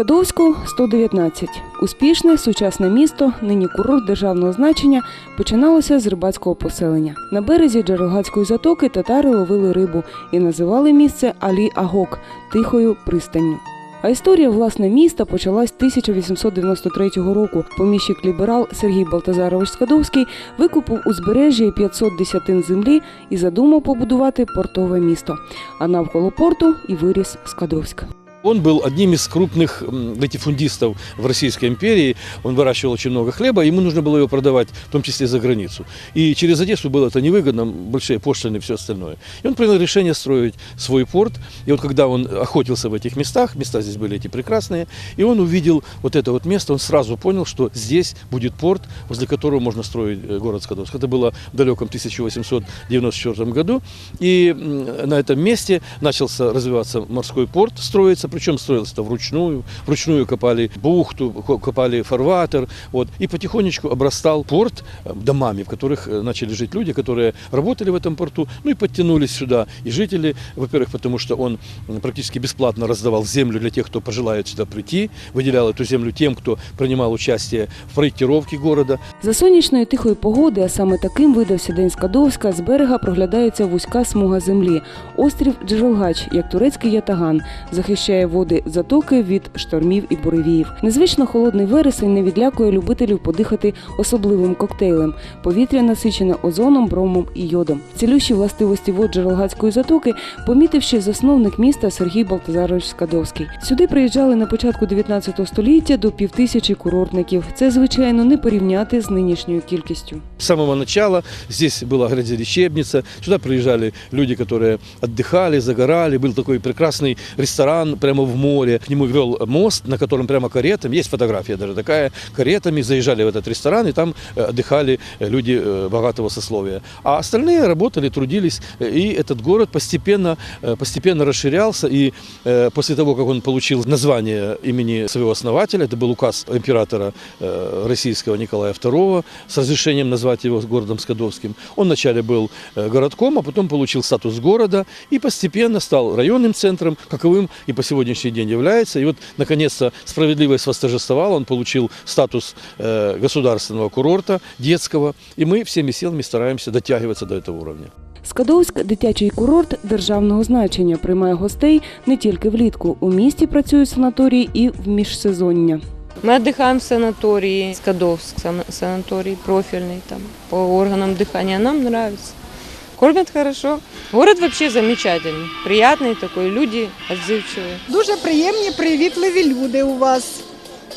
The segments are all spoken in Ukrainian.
Скадовську 119. Успішне сучасне місто, нині курорт державного значення, починалося з рибацького поселення. На березі Джерелгацької затоки татари ловили рибу і називали місце Алі Агок тихою пристанню. А історія власне міста почалась 1893 року. Поміщик ліберал Сергій Балтазарович Скадовський викупив узбережжя 500 десятин землі і задумав побудувати портове місто. А навколо порту і виріс Скадовськ. Он был одним из крупных латифундистов в Российской империи. Он выращивал очень много хлеба, ему нужно было его продавать, в том числе за границу. И через Одессу было это невыгодно, большие пошлины и все остальное. И он принял решение строить свой порт. И вот когда он охотился в этих местах, места здесь были эти прекрасные, и он увидел вот это вот место, он сразу понял, что здесь будет порт, возле которого можно строить э, город Скадовск. Это было в далеком 1894 году. И на этом месте начался развиваться морской порт, строиться, причем строилось это вручную. Вручную копали бухту, ко- копали фарватер. Вот, и потихонечку обрастал порт э, домами, в которых э, начали жить люди, которые работали в этом порту, ну и подтянулись сюда. И жители, во-первых, потому что он м, практически бесплатно раздавал землю для тех, кто пожелает сюда прийти, выделял эту землю тем, кто принимал участие в проектировке города. За сонячної тихої погоди, а саме таким видався день Скадовська, з берега проглядається вузька смуга землі. Острів Джерелгач, як турецький ятаган, захищає води затоки від штормів і буревіїв. Незвично холодний вересень не відлякує любителів подихати особливим коктейлем. Повітря насичене озоном, бромом і йодом. Цілющі властивості вод Джерелгацької затоки помітив ще засновник міста Сергій Балтазарович Скадовський. Сюди приїжджали на початку 19 століття до півтисячі курортників. Це звичайно не порівняти з нинішньою кількістю. С самого начала здесь была грязелечебница. Сюда приезжали люди, которые отдыхали, загорали. Был такой прекрасный ресторан Прямо в море. К нему вел мост, на котором прямо каретами, есть фотография даже такая, каретами заезжали в этот ресторан, и там э, отдыхали э, люди э, богатого сословия. А остальные работали, трудились, и этот город постепенно, постепенно расширялся. И после того, как он получил название имени своего основателя, это был указ императора российского Николая II с разрешением назвать его городом Скадовским. Он вначале был городком, а потом получил статус города и постепенно стал районным центром, каковым и по сегодняшний день является. И вот, наконец-то, справедливость восторжествовала, он получил статус э, государственного курорта, детского, и мы всеми силами стараемся дотягиваться до этого уровня. Скадовськ дитячий курорт державного значення приймає гостей не тільки влітку. У місті працюють санаторії і в міжсезоння. Мы отдыхаем в санатории, Скадовск сан- санаторий профильный там по органам дыхания. Нам нравится. Кормят хорошо. Город вообще замечательный, приятный такой, люди отзывчивые. Дуже приємні, привітливі люди у вас.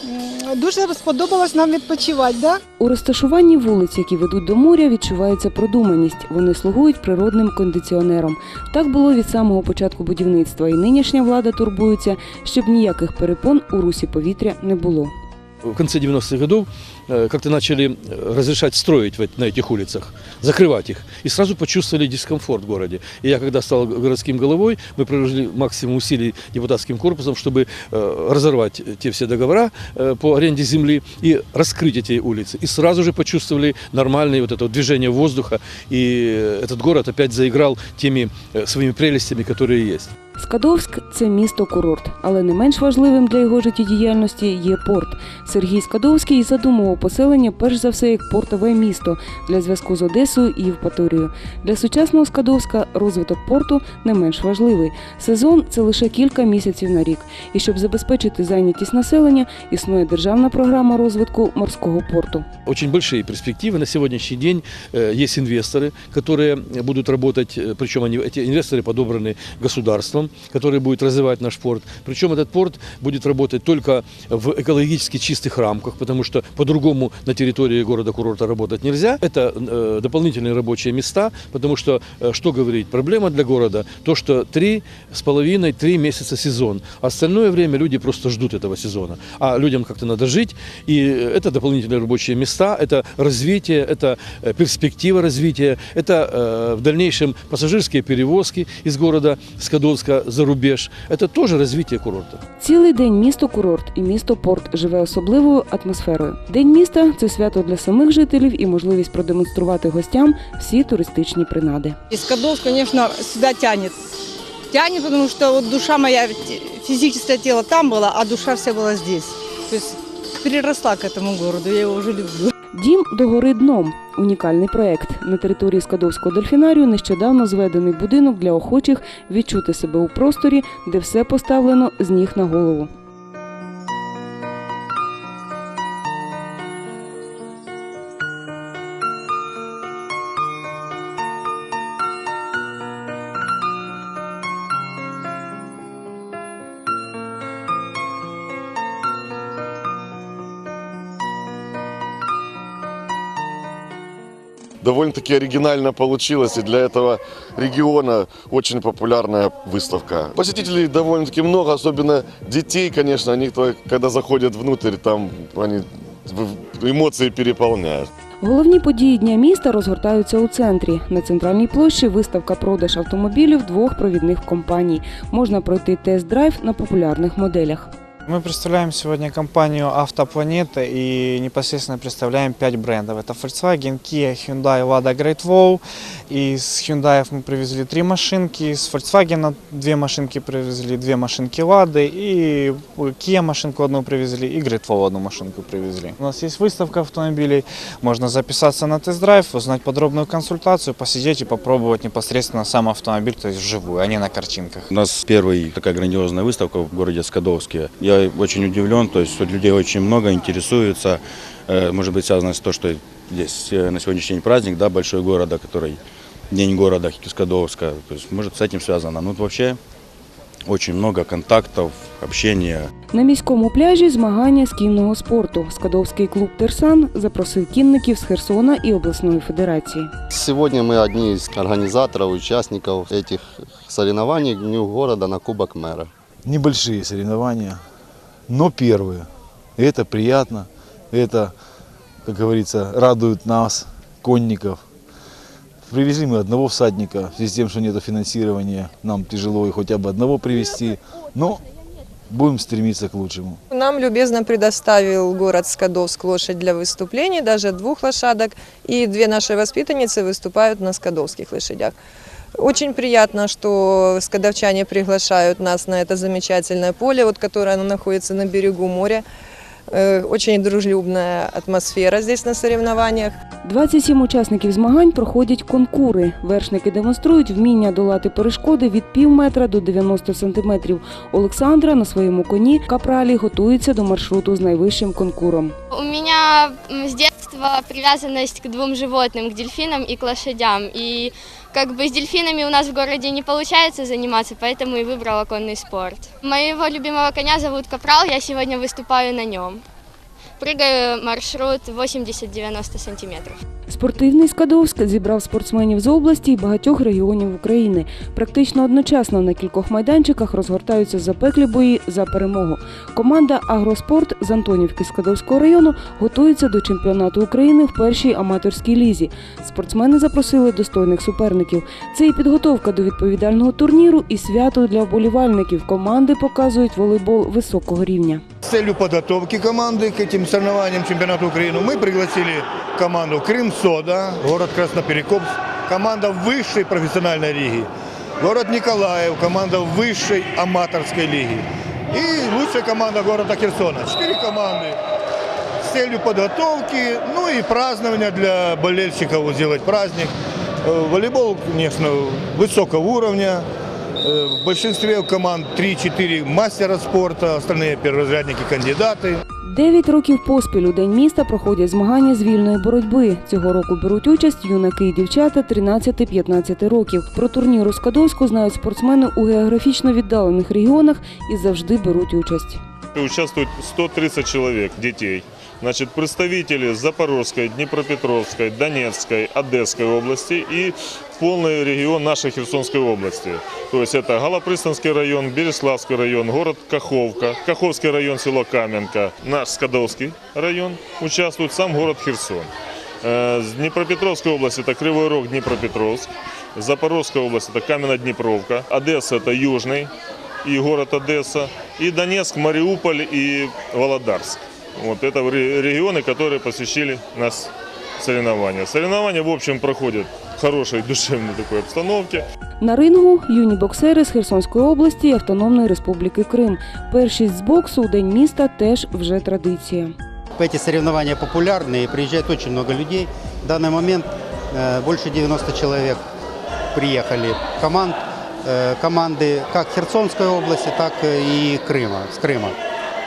М, Дуже сподобалось нам відпочивати, да? У розташуванні вулиць, які ведуть до моря, відчувається продуманість. Вони слугують природним кондиціонером. Так було від самого початку будівництва, і нинішня влада турбується, щоб ніяких перепон у русі повітря не було. в конце 90-х годов э, как-то начали э, разрешать строить в эт- на этих улицах, закрывать их. И сразу почувствовали дискомфорт в городе. И я, когда стал городским головой, мы приложили максимум усилий депутатским корпусом, чтобы э, разорвать те все договора э, по аренде земли и раскрыть эти улицы. И сразу же почувствовали нормальное вот это вот движение воздуха. И э, этот город опять заиграл теми э, своими прелестями, которые есть. Скадовськ це місто курорт, але не менш важливим для його життєдіяльності є порт. Сергій Скадовський задумував поселення перш за все як портове місто для зв'язку з Одесою і Євпаторією. Для сучасного Скадовська розвиток порту не менш важливий. Сезон це лише кілька місяців на рік. І щоб забезпечити зайнятість населення, існує державна програма розвитку морського порту. Очень большие перспективы. На сегодняшний день э, есть инвесторы, которые будут работать, э, причем они, эти Государством, которые будут развивать наш порт. Причем этот порт будет работать только в экологически чистых рамках, потому что по-другому на территории города-курорта работать нельзя. Это э, дополнительные рабочие места, потому что, э, что говорить, проблема для города, то, что три с половиной, три месяца сезон. Остальное время люди просто ждут этого сезона. А людям как-то надо жить, и э, это дополнительные рабочие места, это развитие, это э, перспектива развития, это э, в дальнейшем пассажирские перевозки из города Скадовска за рубеж. Это тоже развитие курорта. Цілий день місто курорт і місто порт живе особливою атмосферою. День міста це свято для самих жителів і можливість продемонструвати гостям всі туристичні принади. Из Кадов, конечно, сюда тянет. тянет, потому что вот душа моя, те- физическое тело там было, а душа вся была здесь. То есть переросла к этому городу, я его уже люблю. Дім догори дном унікальний проект. На території Скадовського дельфінарію нещодавно зведений будинок для охочих відчути себе у просторі, де все поставлено з ніг на голову. довольно-таки оригинально получилось, и для этого региона очень популярная выставка. Посетителей довольно-таки много, особенно детей, конечно, они, то, когда заходят внутрь, там они в- эмоции переполняют. Головні події дня міста розгортаються у центрі. На центральній площі виставка продаж автомобілів двох провідних компаній. Можна пройти тест-драйв на популярних моделях. Мы представляем сегодня компанию «Автопланета» и непосредственно представляем пять брендов. Это Volkswagen, Kia, Hyundai, Lada Great Wall. Из Hyundai мы привезли три машинки, из Volkswagen две машинки привезли, две машинки Lada и Kia машинку одну привезли и Great Wall одну машинку привезли. У нас есть выставка автомобилей, можно записаться на тест-драйв, узнать подробную консультацию, посидеть и попробовать непосредственно сам автомобиль, то есть вживую, а не на картинках. У нас первая такая грандиозная выставка в городе Скадовске. Я очень удивлен, то есть вот людей очень много интересуется. Э, Может быть связано с тем, что здесь э, на сегодняшний день праздник, да, большой города, который День города Скадовска. То есть может с этим связано. Ну вот вообще очень много контактов, общения. На міському пляжі змагання з кінного спорту. Скадовський клуб Терсан запросив кінників з Херсона і обласної федерації. Сегодня мы одни из организаторов, участников этих соревнований к Дню города на Кубок мэра. небольшие соревнования, Но первые. И это приятно, это, как говорится, радует нас, конников. Привезли мы одного всадника, в связи с тем, что нет финансирования, нам тяжело и хотя бы одного привезти, но будем стремиться к лучшему. Нам любезно предоставил город Скадовск лошадь для выступлений, даже двух лошадок, и две наши воспитанницы выступают на скадовских лошадях. Очень приятно, что скадовчане приглашают нас на это замечательное поле, вот, которое оно находится на берегу моря. Э, Очень дружелюбная атмосфера здесь на соревнованиях. 27 учасників змагань проходять конкури. Вершники демонструють вміння долати перешкоди від пів метра до 90 сантиметрів. Олександра на своєму коні капралі готується до маршруту з найвищим конкуром. У меня м, с детства привязанность к двум животным, к дельфинам и к лошадям. И как бы с дельфинами у нас в городе не получается заниматься, поэтому и выбрала конный спорт. Моего любимого коня зовут Капрал, я сегодня выступаю на нем. Прыгаю маршрут 80-90 сантиметров. Спортивний Скадовськ зібрав спортсменів з області і багатьох регіонів України. Практично одночасно на кількох майданчиках розгортаються запеклі бої за перемогу. Команда Агроспорт з Антонівки Скадовського району готується до чемпіонату України в першій аматорській лізі. Спортсмени запросили достойних суперників. Це і підготовка до відповідального турніру, і свято для вболівальників. Команди показують волейбол високого рівня С целью подготовки команды к этим соревнованиям чемпионата Украины мы пригласили команду Крым-Сода, город Красноперекопск, команда высшей профессиональной лиги, город Николаев, команда высшей аматорской лиги и лучшая команда города Херсона. Четыре команды с целью подготовки, ну и празднования для болельщиков, вот сделать праздник. Э, Волейбол, конечно, высокого уровня. Э, В большинстве команд 3-4 мастера спорта, остальные перворазрядники, кандидаты. Дев'ять років поспіль у день міста проходять змагання з вільної боротьби. Цього року беруть участь юнаки і дівчата 13-15 років. Про турнір у Скадовську знають спортсмени у географічно віддалених регіонах і завжди беруть участь. Участвует 130 человек, детей. Значит, представители Запорожской, Днепропетровской, Донецкой, Одесской области и полный регион нашей Херсонской области. То есть это Голопристанский район, Береславский район, город Каховка, Каховский район, село Каменка, наш Скадовский район участвует, сам город Херсон. Э, С Днепропетровской области это Кривой Рог, Днепропетровск. Запорожская область это Каменно-Днепровка. Одесса это Южный и город Одесса. И Донецк, Мариуполь и Володарск. Вот это ре- регионы, которые посещали нас соревнования. Соревнования в общем проходят хорошей душевной такой обстановке. На рингу юні боксери з Херсонської області і Автономної Республіки Крим. Першість з боксу у день міста теж вже традиція. Эти соревнования популярны и приезжает очень много людей. В данный момент э, больше 90 человек приехали. Команд, э, команды как Херсонской области, так и Крыма, с Крыма.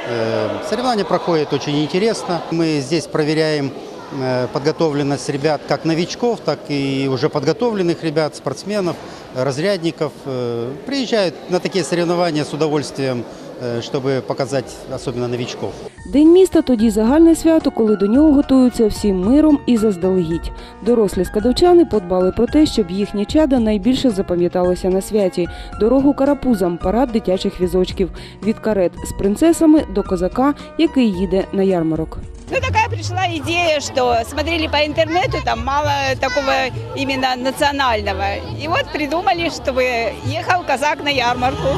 Э, Соревнования проходят очень интересно. Мы здесь проверяем э, подготовленность ребят как новичков, так и уже подготовленных ребят, спортсменов, разрядников. Э, Приезжают на такие соревнования с удовольствием, э, чтобы показать особенно новичков. День міста тоді загальне свято, коли до нього готуються всім миром і заздалегідь. Дорослі скадовчани подбали про те, щоб їхнє чада найбільше запам'яталося на святі. Дорогу карапузам, парад дитячих візочків, від карет з принцесами до козака, який їде на ярмарок. Ну, такая пришла идея, что смотрели по интернету, там мало такого именно национального. И вот придумали, чтобы ехал казак на ярмарку.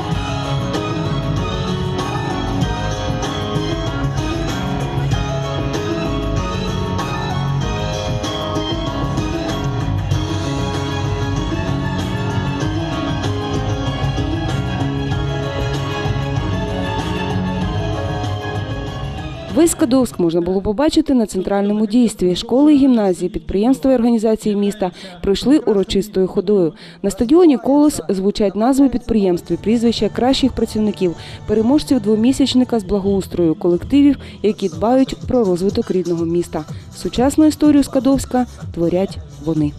Весь Скадовськ можна було побачити на центральному дійстві. Школи гімназії, підприємства і організації міста пройшли урочистою ходою. На стадіоні Колос звучать назви підприємств, і прізвища кращих працівників, переможців двомісячника з благоустрою, колективів, які дбають про розвиток рідного міста. Сучасну історію Скадовська творять вони.